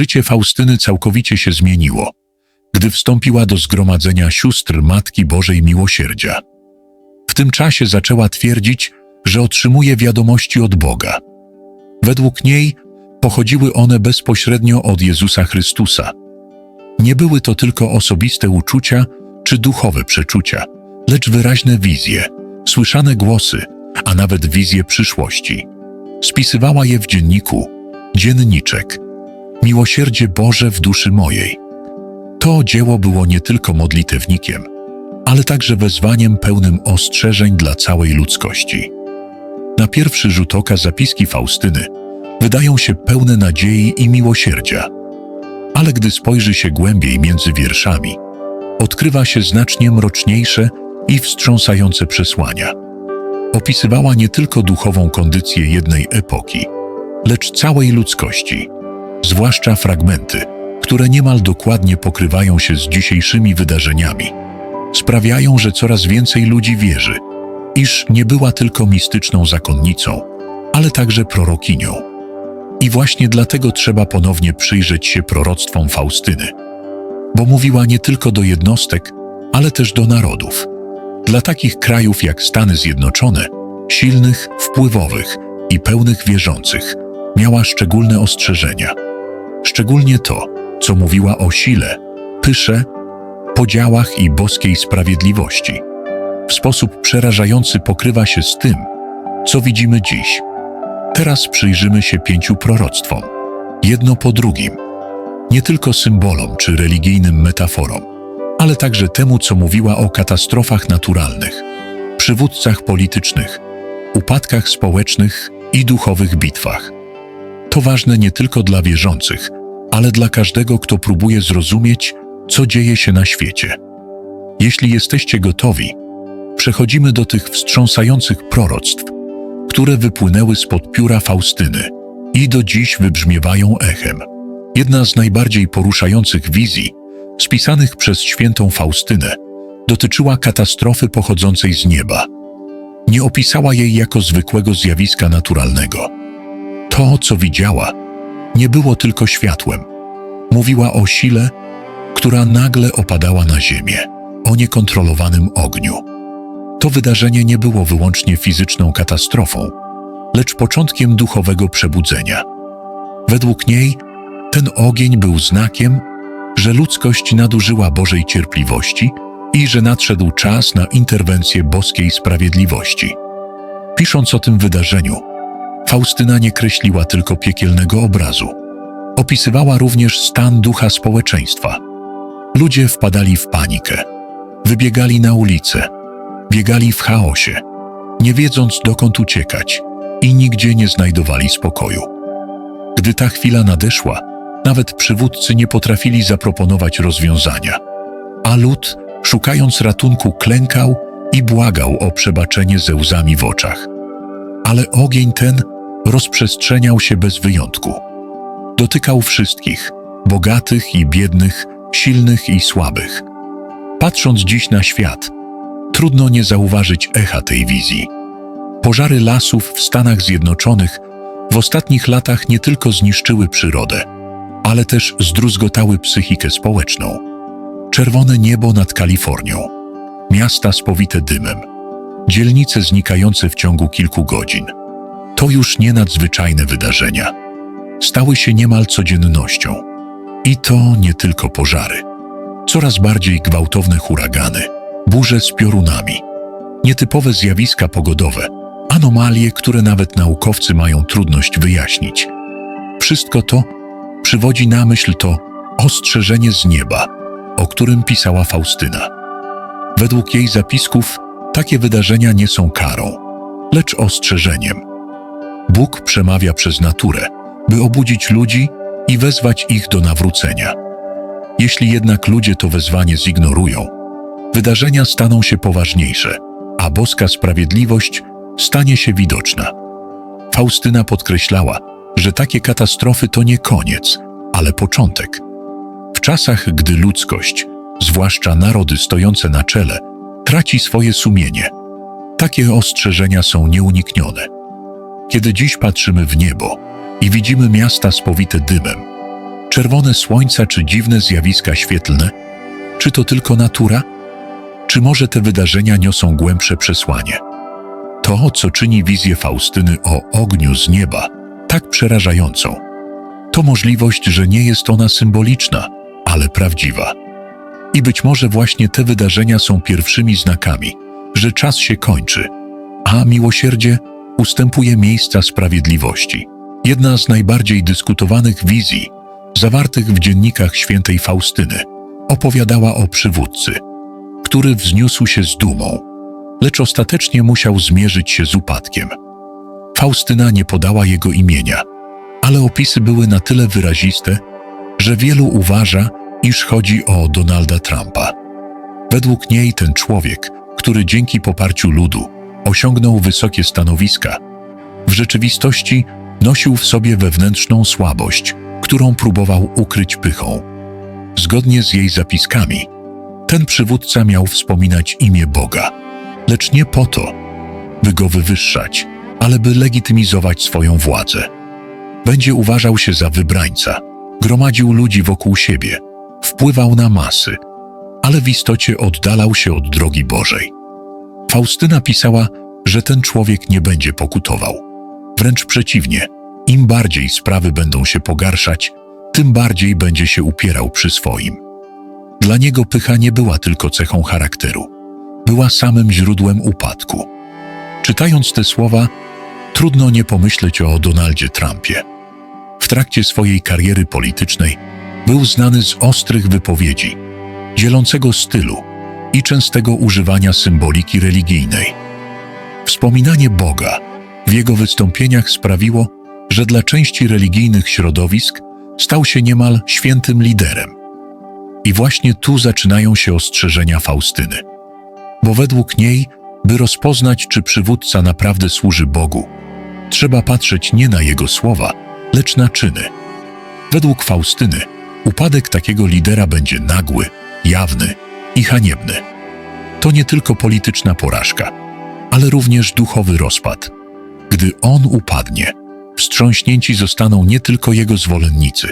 Życie Faustyny całkowicie się zmieniło, gdy wstąpiła do zgromadzenia sióstr Matki Bożej Miłosierdzia. W tym czasie zaczęła twierdzić, że otrzymuje wiadomości od Boga. Według niej pochodziły one bezpośrednio od Jezusa Chrystusa. Nie były to tylko osobiste uczucia czy duchowe przeczucia, lecz wyraźne wizje, słyszane głosy, a nawet wizje przyszłości. Spisywała je w dzienniku, dzienniczek, Miłosierdzie Boże w duszy mojej. To dzieło było nie tylko modlitewnikiem, ale także wezwaniem pełnym ostrzeżeń dla całej ludzkości. Na pierwszy rzut oka zapiski Faustyny wydają się pełne nadziei i miłosierdzia. Ale gdy spojrzy się głębiej między wierszami, odkrywa się znacznie mroczniejsze i wstrząsające przesłania. Opisywała nie tylko duchową kondycję jednej epoki, lecz całej ludzkości, zwłaszcza fragmenty, które niemal dokładnie pokrywają się z dzisiejszymi wydarzeniami. Sprawiają, że coraz więcej ludzi wierzy, iż nie była tylko mistyczną zakonnicą, ale także prorokinią. I właśnie dlatego trzeba ponownie przyjrzeć się proroctwom Faustyny, bo mówiła nie tylko do jednostek, ale też do narodów. Dla takich krajów jak Stany Zjednoczone, silnych, wpływowych i pełnych wierzących, miała szczególne ostrzeżenia. Szczególnie to, co mówiła o sile, pysze, podziałach i boskiej sprawiedliwości. W sposób przerażający pokrywa się z tym, co widzimy dziś. Teraz przyjrzymy się pięciu proroctwom, jedno po drugim, nie tylko symbolom czy religijnym metaforom, ale także temu, co mówiła o katastrofach naturalnych, przywódcach politycznych, upadkach społecznych i duchowych bitwach. To ważne nie tylko dla wierzących, ale dla każdego, kto próbuje zrozumieć, co dzieje się na świecie. Jeśli jesteście gotowi, przechodzimy do tych wstrząsających proroctw, które wypłynęły spod pióra Faustyny i do dziś wybrzmiewają echem. Jedna z najbardziej poruszających wizji, spisanych przez świętą Faustynę, dotyczyła katastrofy pochodzącej z nieba. Nie opisała jej jako zwykłego zjawiska naturalnego. To, co widziała, nie było tylko światłem. Mówiła o sile, która nagle opadała na ziemię, o niekontrolowanym ogniu. To wydarzenie nie było wyłącznie fizyczną katastrofą, lecz początkiem duchowego przebudzenia. Według niej ten ogień był znakiem, że ludzkość nadużyła Bożej cierpliwości i że nadszedł czas na interwencję boskiej sprawiedliwości. Pisząc o tym wydarzeniu, Faustyna nie kreśliła tylko piekielnego obrazu. Opisywała również stan ducha społeczeństwa. Ludzie wpadali w panikę, wybiegali na ulice, biegali w chaosie, nie wiedząc dokąd uciekać i nigdzie nie znajdowali spokoju. Gdy ta chwila nadeszła, nawet przywódcy nie potrafili zaproponować rozwiązania, a lud, szukając ratunku, klękał i błagał o przebaczenie ze łzami w oczach. Ale ogień ten rozprzestrzeniał się bez wyjątku. Dotykał wszystkich, bogatych i biednych, silnych i słabych. Patrząc dziś na świat, trudno nie zauważyć echa tej wizji. Pożary lasów w Stanach Zjednoczonych w ostatnich latach nie tylko zniszczyły przyrodę, ale też zdruzgotały psychikę społeczną. Czerwone niebo nad Kalifornią, miasta spowite dymem, dzielnice znikające w ciągu kilku godzin. To już nie nadzwyczajne wydarzenia. Stały się niemal codziennością. I to nie tylko pożary. Coraz bardziej gwałtowne huragany, burze z piorunami, nietypowe zjawiska pogodowe, anomalie, które nawet naukowcy mają trudność wyjaśnić. Wszystko to przywodzi na myśl to ostrzeżenie z nieba, o którym pisała Faustyna. Według jej zapisków takie wydarzenia nie są karą, lecz ostrzeżeniem. Bóg przemawia przez naturę, by obudzić ludzi i wezwać ich do nawrócenia. Jeśli jednak ludzie to wezwanie zignorują, wydarzenia staną się poważniejsze, a boska sprawiedliwość stanie się widoczna. Faustyna podkreślała, że takie katastrofy to nie koniec, ale początek. W czasach, gdy ludzkość, zwłaszcza narody stojące na czele, traci swoje sumienie, takie ostrzeżenia są nieuniknione. Kiedy dziś patrzymy w niebo i widzimy miasta spowite dymem, Czerwone słońca czy dziwne zjawiska świetlne? Czy to tylko natura? Czy może te wydarzenia niosą głębsze przesłanie? To, co czyni wizję Faustyny o ogniu z nieba tak przerażającą, to możliwość, że nie jest ona symboliczna, ale prawdziwa. I być może właśnie te wydarzenia są pierwszymi znakami, że czas się kończy, a miłosierdzie ustępuje miejsca sprawiedliwości. Jedna z najbardziej dyskutowanych wizji, zawartych w dziennikach świętej Faustyny, opowiadała o przywódcy, który wzniósł się z dumą, lecz ostatecznie musiał zmierzyć się z upadkiem. Faustyna nie podała jego imienia, ale opisy były na tyle wyraziste, że wielu uważa, iż chodzi o Donalda Trumpa. Według niej ten człowiek, który dzięki poparciu ludu osiągnął wysokie stanowiska, w rzeczywistości nosił w sobie wewnętrzną słabość, którą próbował ukryć pychą. Zgodnie z jej zapiskami, ten przywódca miał wspominać imię Boga, lecz nie po to, by go wywyższać, ale by legitymizować swoją władzę. Będzie uważał się za wybrańca, gromadził ludzi wokół siebie, wpływał na masy, ale w istocie oddalał się od drogi Bożej. Faustyna pisała, że ten człowiek nie będzie pokutował. Wręcz przeciwnie, im bardziej sprawy będą się pogarszać, tym bardziej będzie się upierał przy swoim. Dla niego pycha nie była tylko cechą charakteru, była samym źródłem upadku. Czytając te słowa, trudno nie pomyśleć o Donaldzie Trumpie. W trakcie swojej kariery politycznej był znany z ostrych wypowiedzi, dzielącego stylu i częstego używania symboliki religijnej. Wspominanie Boga w jego wystąpieniach sprawiło, że dla części religijnych środowisk stał się niemal świętym liderem. I właśnie tu zaczynają się ostrzeżenia Faustyny. Bo według niej, by rozpoznać, czy przywódca naprawdę służy Bogu, trzeba patrzeć nie na jego słowa, lecz na czyny. Według Faustyny, upadek takiego lidera będzie nagły, jawny i haniebny. To nie tylko polityczna porażka, ale również duchowy rozpad. Gdy on upadnie, wstrząśnięci zostaną nie tylko jego zwolennicy,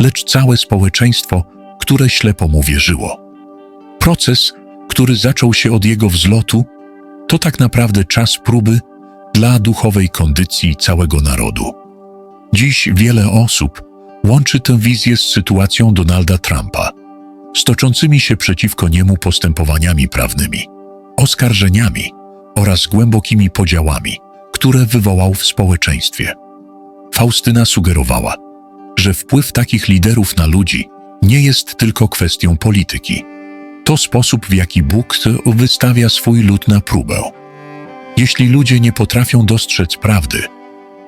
lecz całe społeczeństwo, które ślepo mu wierzyło. Proces, który zaczął się od jego wzlotu, to tak naprawdę czas próby dla duchowej kondycji całego narodu. Dziś wiele osób łączy tę wizję z sytuacją Donalda Trumpa, z toczącymi się przeciwko niemu postępowaniami prawnymi, oskarżeniami oraz głębokimi podziałami, które wywołał w społeczeństwie. Faustyna sugerowała, że wpływ takich liderów na ludzi nie jest tylko kwestią polityki. To sposób, w jaki Bóg wystawia swój lud na próbę. Jeśli ludzie nie potrafią dostrzec prawdy,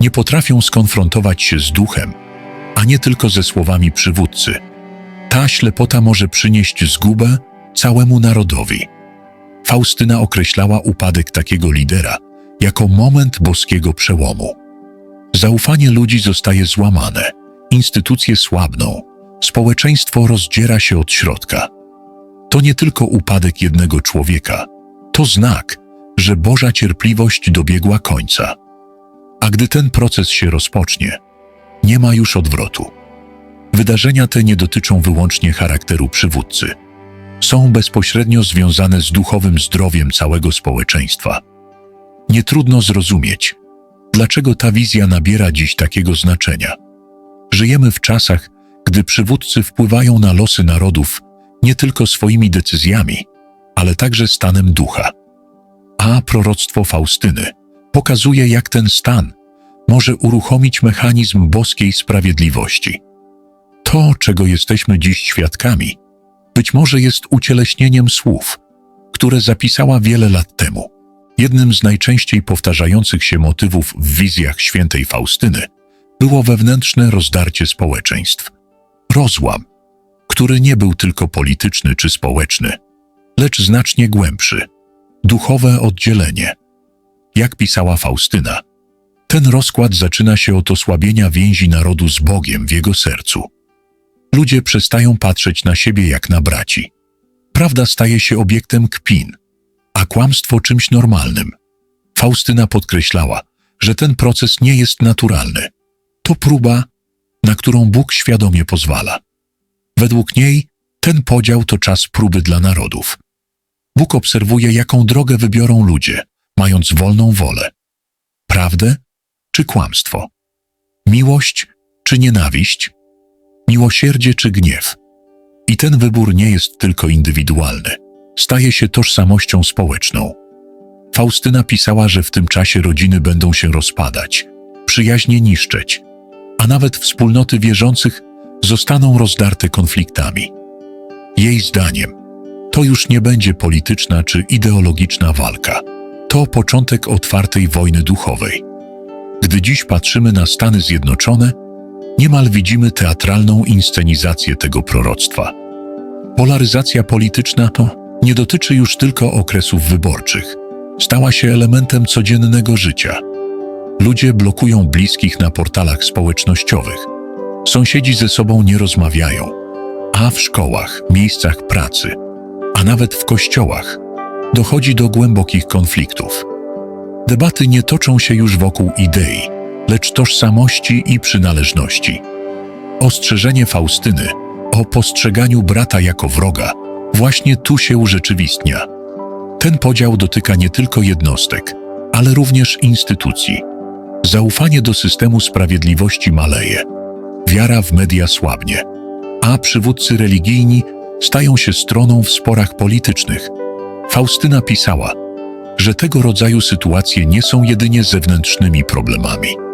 nie potrafią skonfrontować się z duchem, a nie tylko ze słowami przywódcy, ta ślepota może przynieść zgubę całemu narodowi. Faustyna określała upadek takiego lidera jako moment boskiego przełomu. Zaufanie ludzi zostaje złamane, instytucje słabną, społeczeństwo rozdziera się od środka. To nie tylko upadek jednego człowieka, to znak, że Boża cierpliwość dobiegła końca. A gdy ten proces się rozpocznie, nie ma już odwrotu. Wydarzenia te nie dotyczą wyłącznie charakteru przywódcy. Są bezpośrednio związane z duchowym zdrowiem całego społeczeństwa. Nie trudno zrozumieć, dlaczego ta wizja nabiera dziś takiego znaczenia. Żyjemy w czasach, gdy przywódcy wpływają na losy narodów nie tylko swoimi decyzjami, ale także stanem ducha. A proroctwo Faustyny pokazuje, jak ten stan może uruchomić mechanizm boskiej sprawiedliwości. To, czego jesteśmy dziś świadkami, być może jest ucieleśnieniem słów, które zapisała wiele lat temu. Jednym z najczęściej powtarzających się motywów w wizjach świętej Faustyny było wewnętrzne rozdarcie społeczeństw. Rozłam, który nie był tylko polityczny czy społeczny, lecz znacznie głębszy duchowe oddzielenie. Jak pisała Faustyna, ten rozkład zaczyna się od osłabienia więzi narodu z Bogiem w jego sercu. Ludzie przestają patrzeć na siebie jak na braci. Prawda staje się obiektem kpin, a kłamstwo czymś normalnym. Faustyna podkreślała, że ten proces nie jest naturalny. To próba na którą Bóg świadomie pozwala. Według niej ten podział to czas próby dla narodów. Bóg obserwuje, jaką drogę wybiorą ludzie, mając wolną wolę. Prawdę czy kłamstwo? Miłość czy nienawiść? Miłosierdzie czy gniew? I ten wybór nie jest tylko indywidualny, staje się tożsamością społeczną. Faustyna pisała, że w tym czasie rodziny będą się rozpadać, przyjaźnie niszczeć, a nawet wspólnoty wierzących zostaną rozdarte konfliktami. Jej zdaniem, to już nie będzie polityczna czy ideologiczna walka. To początek otwartej wojny duchowej. Gdy dziś patrzymy na Stany Zjednoczone, niemal widzimy teatralną inscenizację tego proroctwa. Polaryzacja polityczna to nie dotyczy już tylko okresów wyborczych. Stała się elementem codziennego życia. Ludzie blokują bliskich na portalach społecznościowych. Sąsiedzi ze sobą nie rozmawiają, a w szkołach, miejscach pracy, a nawet w kościołach dochodzi do głębokich konfliktów. Debaty nie toczą się już wokół idei, lecz tożsamości i przynależności. Ostrzeżenie Faustyny o postrzeganiu brata jako wroga właśnie tu się urzeczywistnia. Ten podział dotyka nie tylko jednostek, ale również instytucji. Zaufanie do systemu sprawiedliwości maleje, wiara w media słabnie, a przywódcy religijni stają się stroną w sporach politycznych. Faustyna pisała, że tego rodzaju sytuacje nie są jedynie zewnętrznymi problemami.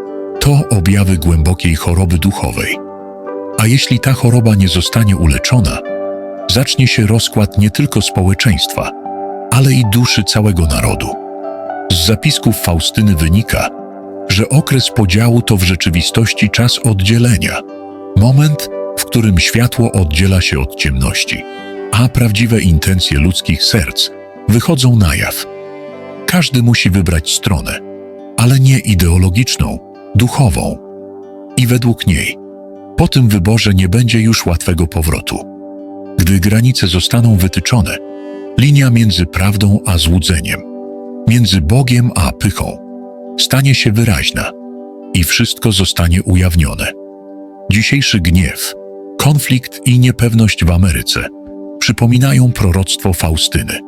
To objawy głębokiej choroby duchowej. A jeśli ta choroba nie zostanie uleczona, zacznie się rozkład nie tylko społeczeństwa, ale i duszy całego narodu. Z zapisków Faustyny wynika, że okres podziału to w rzeczywistości czas oddzielenia, moment, w którym światło oddziela się od ciemności, a prawdziwe intencje ludzkich serc wychodzą na jaw. Każdy musi wybrać stronę, ale nie ideologiczną, duchową. I według niej, po tym wyborze nie będzie już łatwego powrotu. Gdy granice zostaną wytyczone, linia między prawdą a złudzeniem, między Bogiem a pychą, stanie się wyraźna i wszystko zostanie ujawnione. Dzisiejszy gniew, konflikt i niepewność w Ameryce przypominają proroctwo Faustyny.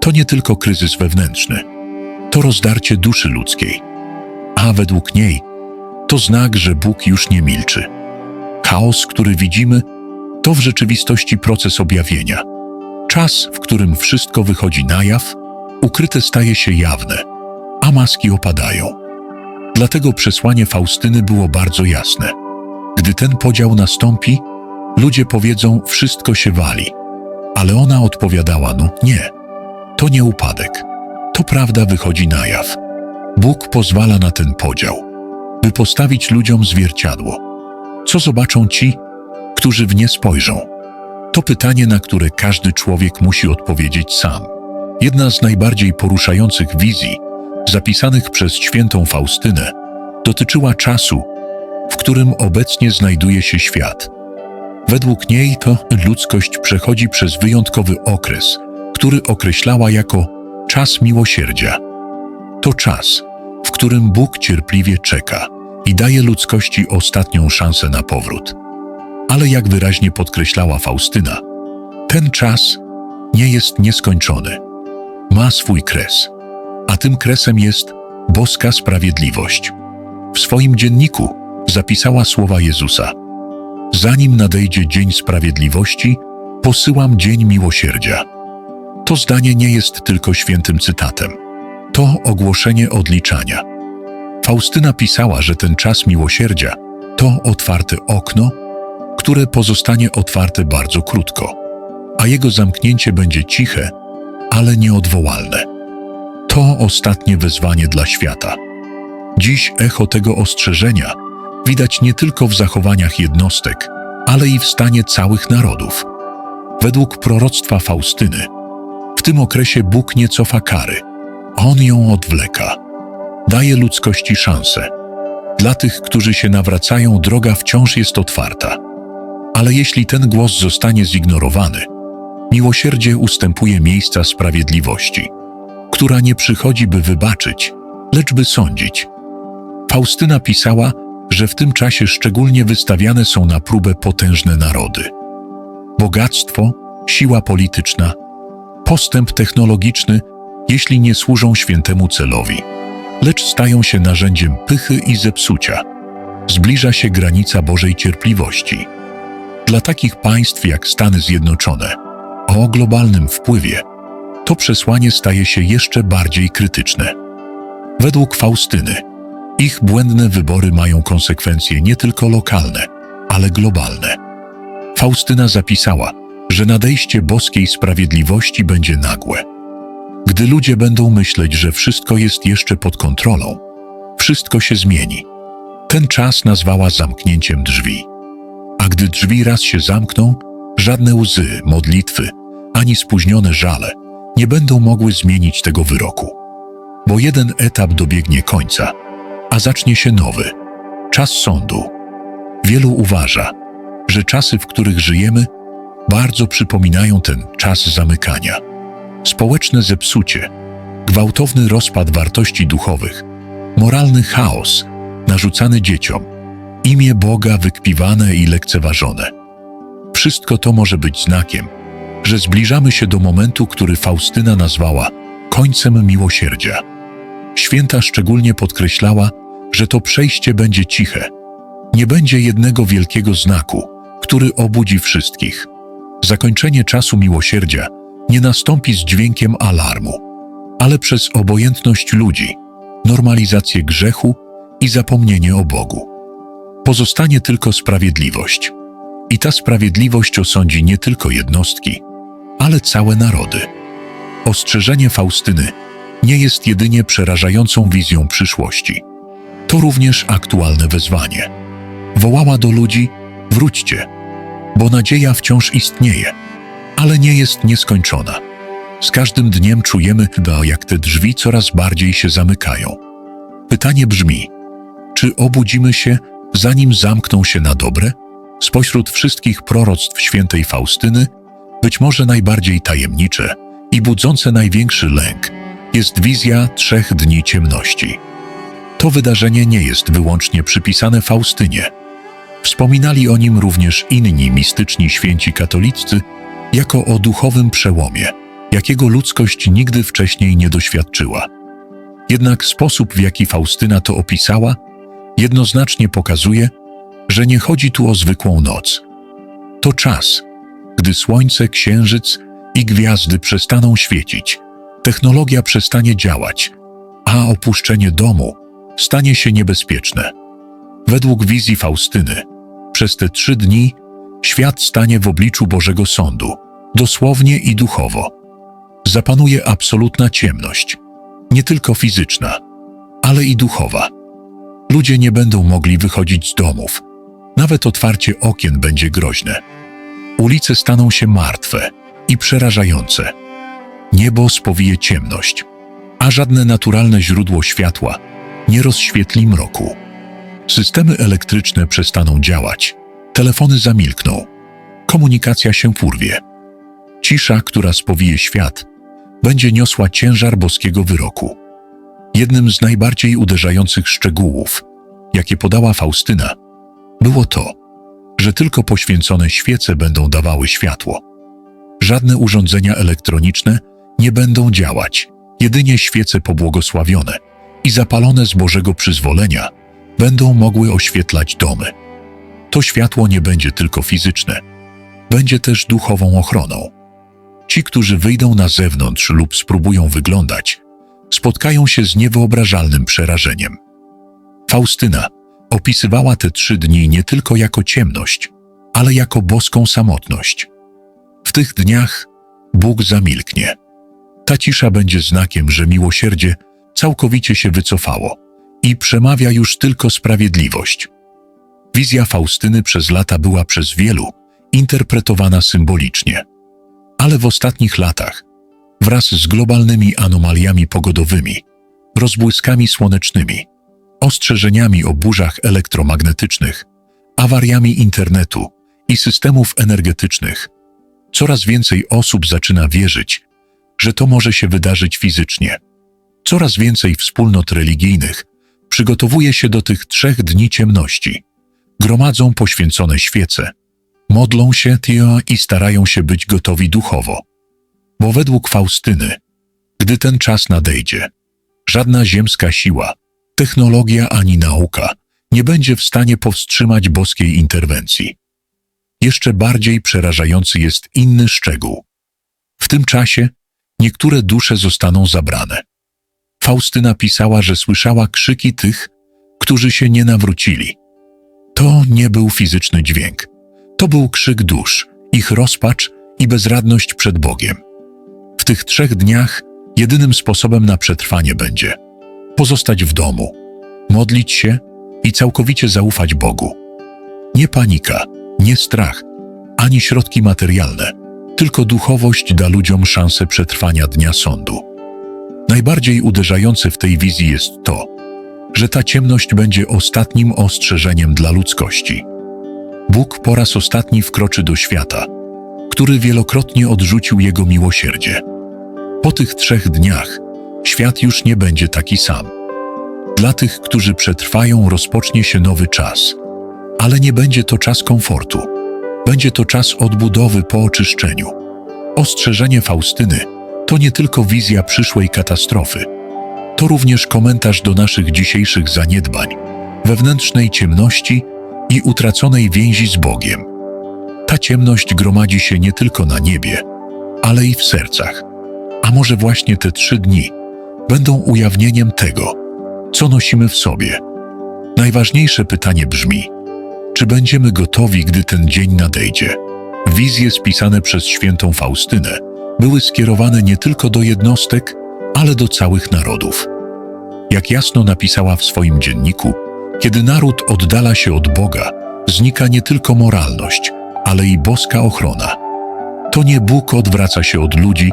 To nie tylko kryzys wewnętrzny, to rozdarcie duszy ludzkiej, a według niej to znak, że Bóg już nie milczy. Chaos, który widzimy, to w rzeczywistości proces objawienia. Czas, w którym wszystko wychodzi na jaw, ukryte staje się jawne, a maski opadają. Dlatego przesłanie Faustyny było bardzo jasne. Gdy ten podział nastąpi, ludzie powiedzą: Wszystko się wali. Ale ona odpowiadała: No nie, to nie upadek. To prawda wychodzi na jaw. Bóg pozwala na ten podział, by postawić ludziom zwierciadło. Co zobaczą ci, którzy w nie spojrzą? To pytanie, na które każdy człowiek musi odpowiedzieć sam. Jedna z najbardziej poruszających wizji, zapisanych przez świętą Faustynę, dotyczyła czasu, w którym obecnie znajduje się świat. Według niej to ludzkość przechodzi przez wyjątkowy okres, który określała jako czas miłosierdzia. To czas, w którym Bóg cierpliwie czeka i daje ludzkości ostatnią szansę na powrót. Ale jak wyraźnie podkreślała Faustyna, ten czas nie jest nieskończony. Ma swój kres, a tym kresem jest boska sprawiedliwość. W swoim dzienniku zapisała słowa Jezusa: Zanim nadejdzie dzień sprawiedliwości, posyłam dzień miłosierdzia. To zdanie nie jest tylko świętym cytatem. To ogłoszenie odliczania. Faustyna pisała, że ten czas miłosierdzia to otwarte okno, które pozostanie otwarte bardzo krótko, a jego zamknięcie będzie ciche, ale nieodwołalne. To ostatnie wezwanie dla świata. Dziś echo tego ostrzeżenia widać nie tylko w zachowaniach jednostek, ale i w stanie całych narodów. Według proroctwa Faustyny, w tym okresie Bóg nie cofa kary, On ją odwleka. Daje ludzkości szansę. Dla tych, którzy się nawracają, droga wciąż jest otwarta. Ale jeśli ten głos zostanie zignorowany, miłosierdzie ustępuje miejsca sprawiedliwości, która nie przychodzi, by wybaczyć, lecz by sądzić. Faustyna pisała, że w tym czasie szczególnie wystawiane są na próbę potężne narody. Bogactwo, siła polityczna, postęp technologiczny, jeśli nie służą świętemu celowi, lecz stają się narzędziem pychy i zepsucia. Zbliża się granica Bożej cierpliwości. Dla takich państw jak Stany Zjednoczone, o globalnym wpływie, to przesłanie staje się jeszcze bardziej krytyczne. Według Faustyny, ich błędne wybory mają konsekwencje nie tylko lokalne, ale globalne. Faustyna zapisała, że nadejście boskiej sprawiedliwości będzie nagłe. Gdy ludzie będą myśleć, że wszystko jest jeszcze pod kontrolą, wszystko się zmieni. Ten czas nazwała zamknięciem drzwi. A gdy drzwi raz się zamkną, żadne łzy, modlitwy, ani spóźnione żale nie będą mogły zmienić tego wyroku. Bo jeden etap dobiegnie końca, a zacznie się nowy czas sądu. Wielu uważa, że czasy, w których żyjemy, bardzo przypominają ten czas zamykania. Społeczne zepsucie, gwałtowny rozpad wartości duchowych, moralny chaos narzucany dzieciom, imię Boga wykpiwane i lekceważone. Wszystko to może być znakiem, że zbliżamy się do momentu, który Faustyna nazwała końcem miłosierdzia. Święta szczególnie podkreślała, że to przejście będzie ciche. Nie będzie jednego wielkiego znaku, który obudzi wszystkich. Zakończenie czasu miłosierdzia nie nastąpi z dźwiękiem alarmu, ale przez obojętność ludzi, normalizację grzechu i zapomnienie o Bogu. Pozostanie tylko sprawiedliwość. I ta sprawiedliwość osądzi nie tylko jednostki, ale całe narody. Ostrzeżenie Faustyny nie jest jedynie przerażającą wizją przyszłości. To również aktualne wezwanie. Wołała do ludzi: wróćcie, bo nadzieja wciąż istnieje, ale nie jest nieskończona. Z każdym dniem czujemy chyba, jak te drzwi coraz bardziej się zamykają. Pytanie brzmi: czy obudzimy się, zanim zamkną się na dobre? Spośród wszystkich proroctw świętej Faustyny, być może najbardziej tajemnicze i budzące największy lęk jest wizja trzech dni ciemności. To wydarzenie nie jest wyłącznie przypisane Faustynie. Wspominali o nim również inni mistyczni święci katoliccy jako o duchowym przełomie, jakiego ludzkość nigdy wcześniej nie doświadczyła. Jednak sposób, w jaki Faustyna to opisała, jednoznacznie pokazuje, że nie chodzi tu o zwykłą noc. To czas, gdy słońce, księżyc i gwiazdy przestaną świecić, technologia przestanie działać, a opuszczenie domu stanie się niebezpieczne. Według wizji Faustyny, przez te trzy dni świat stanie w obliczu Bożego Sądu, dosłownie i duchowo. Zapanuje absolutna ciemność, nie tylko fizyczna, ale i duchowa. Ludzie nie będą mogli wychodzić z domów. Nawet otwarcie okien będzie groźne. Ulice staną się martwe i przerażające. Niebo spowije ciemność, a żadne naturalne źródło światła nie rozświetli mroku. Systemy elektryczne przestaną działać, telefony zamilkną, komunikacja się porwie. Cisza, która spowije świat, będzie niosła ciężar boskiego wyroku. Jednym z najbardziej uderzających szczegółów, jakie podała Faustyna, było to, że tylko poświęcone świece będą dawały światło. Żadne urządzenia elektroniczne nie będą działać, jedynie świece pobłogosławione i zapalone z Bożego przyzwolenia będą mogły oświetlać domy. To światło nie będzie tylko fizyczne, będzie też duchową ochroną. Ci, którzy wyjdą na zewnątrz lub spróbują wyglądać, spotkają się z niewyobrażalnym przerażeniem. Faustyna opisywała te trzy dni nie tylko jako ciemność, ale jako boską samotność. W tych dniach Bóg zamilknie. Ta cisza będzie znakiem, że miłosierdzie całkowicie się wycofało i przemawia już tylko sprawiedliwość. Wizja Faustyny przez lata była przez wielu interpretowana symbolicznie. Ale w ostatnich latach wraz z globalnymi anomaliami pogodowymi, rozbłyskami słonecznymi, ostrzeżeniami o burzach elektromagnetycznych, awariami internetu i systemów energetycznych, coraz więcej osób zaczyna wierzyć, że to może się wydarzyć fizycznie. Coraz więcej wspólnot religijnych przygotowuje się do tych trzech dni ciemności. Gromadzą poświęcone świece, modlą się tio i starają się być gotowi duchowo. Bo według Faustyny, gdy ten czas nadejdzie, żadna ziemska siła, technologia ani nauka nie będzie w stanie powstrzymać boskiej interwencji. Jeszcze bardziej przerażający jest inny szczegół. W tym czasie niektóre dusze zostaną zabrane. Faustyna pisała, że słyszała krzyki tych, którzy się nie nawrócili. To nie był fizyczny dźwięk. To był krzyk dusz, ich rozpacz i bezradność przed Bogiem. W tych trzech dniach jedynym sposobem na przetrwanie będzie pozostać w domu, modlić się i całkowicie zaufać Bogu. Nie panika, nie strach, ani środki materialne, tylko duchowość da ludziom szansę przetrwania dnia sądu. Najbardziej uderzające w tej wizji jest to, że ta ciemność będzie ostatnim ostrzeżeniem dla ludzkości. Bóg po raz ostatni wkroczy do świata, który wielokrotnie odrzucił Jego miłosierdzie. Po tych trzech dniach świat już nie będzie taki sam. Dla tych, którzy przetrwają, rozpocznie się nowy czas, ale nie będzie to czas komfortu. Będzie to czas odbudowy po oczyszczeniu. Ostrzeżenie Faustyny to nie tylko wizja przyszłej katastrofy, to również komentarz do naszych dzisiejszych zaniedbań, wewnętrznej ciemności i utraconej więzi z Bogiem. Ta ciemność gromadzi się nie tylko na niebie, ale i w sercach. A może właśnie te trzy dni będą ujawnieniem tego, co nosimy w sobie. Najważniejsze pytanie brzmi: czy będziemy gotowi, gdy ten dzień nadejdzie? Wizje spisane przez świętą Faustynę były skierowane nie tylko do jednostek, ale do całych narodów. Jak jasno napisała w swoim dzienniku, kiedy naród oddala się od Boga, znika nie tylko moralność, ale i boska ochrona. To nie Bóg odwraca się od ludzi,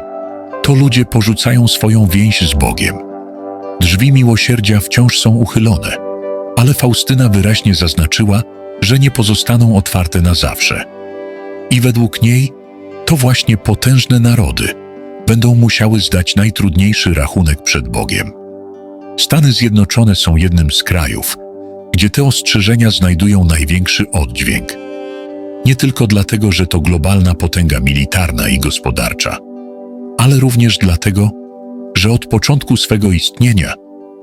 to ludzie porzucają swoją więź z Bogiem. Drzwi miłosierdzia wciąż są uchylone, ale Faustyna wyraźnie zaznaczyła, że nie pozostaną otwarte na zawsze. I według niej to właśnie potężne narody będą musiały zdać najtrudniejszy rachunek przed Bogiem. Stany Zjednoczone są jednym z krajów, gdzie te ostrzeżenia znajdują największy oddźwięk. Nie tylko dlatego, że to globalna potęga militarna i gospodarcza, ale również dlatego, że od początku swego istnienia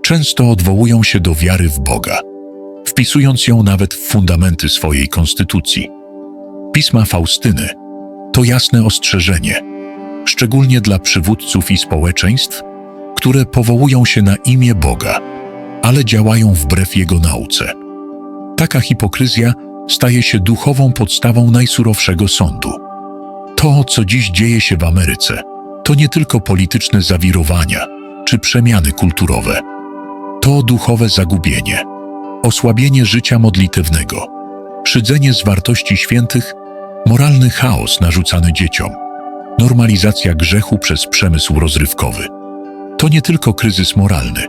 często odwołują się do wiary w Boga, wpisując ją nawet w fundamenty swojej konstytucji. Pisma Faustyny to jasne ostrzeżenie, szczególnie dla przywódców i społeczeństw, które powołują się na imię Boga, ale działają wbrew Jego nauce. Taka hipokryzja staje się duchową podstawą najsurowszego sądu. To, co dziś dzieje się w Ameryce, to nie tylko polityczne zawirowania czy przemiany kulturowe. To duchowe zagubienie, osłabienie życia modlitewnego, szydzenie z wartości świętych, moralny chaos narzucany dzieciom, normalizacja grzechu przez przemysł rozrywkowy. To nie tylko kryzys moralny,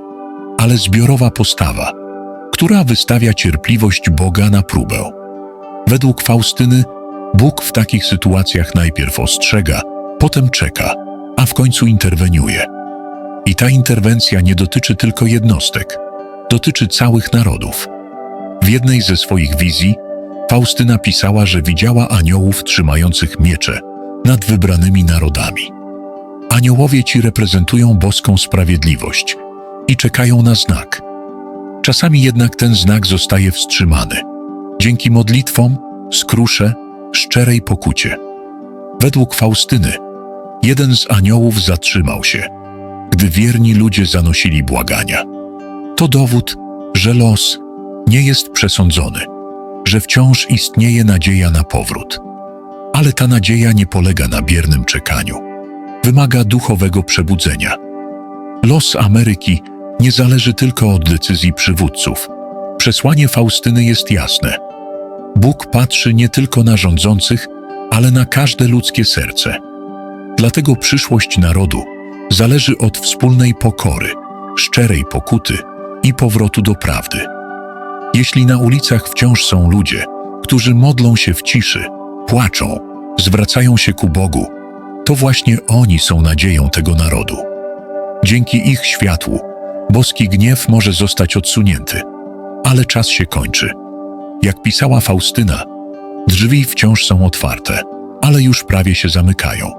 ale zbiorowa postawa, która wystawia cierpliwość Boga na próbę. Według Faustyny, Bóg w takich sytuacjach najpierw ostrzega, potem czeka, a w końcu interweniuje. I ta interwencja nie dotyczy tylko jednostek, dotyczy całych narodów. W jednej ze swoich wizji Faustyna pisała, że widziała aniołów trzymających miecze nad wybranymi narodami. Aniołowie ci reprezentują boską sprawiedliwość i czekają na znak. Czasami jednak ten znak zostaje wstrzymany dzięki modlitwom, skrusze, szczerej pokucie. Według Faustyny, jeden z aniołów zatrzymał się, gdy wierni ludzie zanosili błagania. To dowód, że los nie jest przesądzony, że wciąż istnieje nadzieja na powrót. Ale ta nadzieja nie polega na biernym czekaniu. Wymaga duchowego przebudzenia. Los Ameryki nie zależy tylko od decyzji przywódców. Przesłanie Faustyny jest jasne. Bóg patrzy nie tylko na rządzących, ale na każde ludzkie serce. Dlatego przyszłość narodu zależy od wspólnej pokory, szczerej pokuty i powrotu do prawdy. Jeśli na ulicach wciąż są ludzie, którzy modlą się w ciszy, płaczą, zwracają się ku Bogu, to właśnie oni są nadzieją tego narodu. Dzięki ich światłu Boski gniew może zostać odsunięty, ale czas się kończy. Jak pisała Faustyna, drzwi wciąż są otwarte, ale już prawie się zamykają.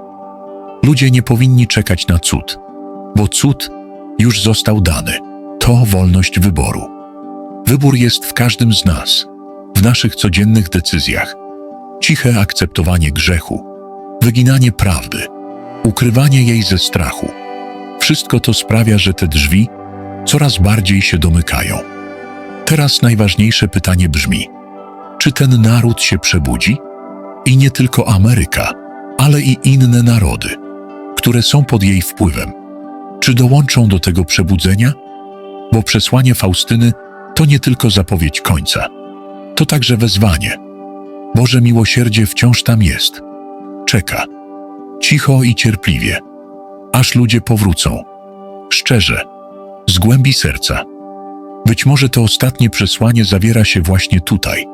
Ludzie nie powinni czekać na cud, bo cud już został dany. To wolność wyboru. Wybór jest w każdym z nas, w naszych codziennych decyzjach. Ciche akceptowanie grzechu, wyginanie prawdy, ukrywanie jej ze strachu. Wszystko to sprawia, że te drzwi coraz bardziej się domykają. Teraz najważniejsze pytanie brzmi: czy ten naród się przebudzi? I nie tylko Ameryka, ale i inne narody, które są pod jej wpływem. Czy dołączą do tego przebudzenia? Bo przesłanie Faustyny to nie tylko zapowiedź końca, to także wezwanie. Boże miłosierdzie wciąż tam jest. Czeka. Cicho i cierpliwie. Aż ludzie powrócą. Szczerze. Z głębi serca. Być może to ostatnie przesłanie zawiera się właśnie tutaj.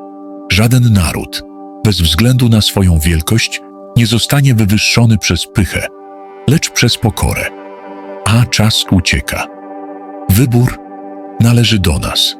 Żaden naród, bez względu na swoją wielkość, nie zostanie wywyższony przez pychę, lecz przez pokorę. A czas ucieka. Wybór należy do nas.